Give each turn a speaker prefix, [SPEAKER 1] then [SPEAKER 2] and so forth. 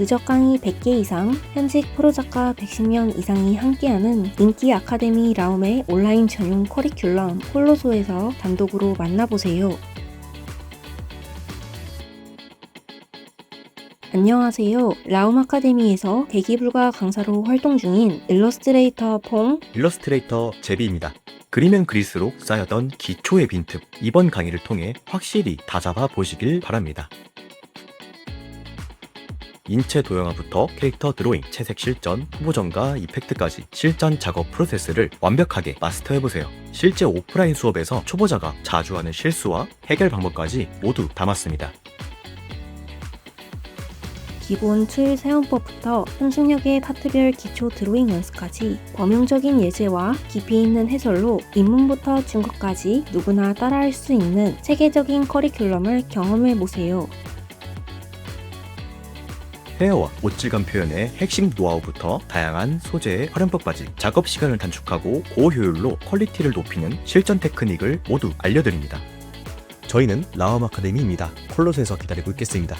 [SPEAKER 1] 누적 강의 100개 이상, 현직 프로 작가 110명 이상이 함께하는 인기 아카데미 라움의 온라인 전용 커리큘럼 홀로소에서 단독으로 만나보세요. 안녕하세요. 라움 아카데미에서 대기불가 강사로 활동 중인 일러스트레이터 퐁
[SPEAKER 2] 일러스트레이터 제비입니다. 그리면 그릴수록 쌓였던 기초의 빈틈, 이번 강의를 통해 확실히 다잡아 보시길 바랍니다. 인체 도형화부터 캐릭터 드로잉, 채색 실전, 후보전과 이펙트까지 실전 작업 프로세스를 완벽하게 마스터해보세요. 실제 오프라인 수업에서 초보자가 자주 하는 실수와 해결 방법까지 모두 담았습니다.
[SPEAKER 1] 기본 툴 사용법부터 상승력의 파트별 기초 드로잉 연습까지 범용적인 예제와 깊이 있는 해설로 입문부터 중급까지 누구나 따라할 수 있는 체계적인 커리큘럼을 경험해 보세요.
[SPEAKER 2] 헤어와 옷질감 표현의 핵심 노하우부터 다양한 소재의 활용법까지 작업 시간을 단축하고 고효율로 퀄리티를 높이는 실전 테크닉을 모두 알려드립니다.
[SPEAKER 3] 저희는 라움 아카데미입니다. 콜로스에서 기다리고 있겠습니다.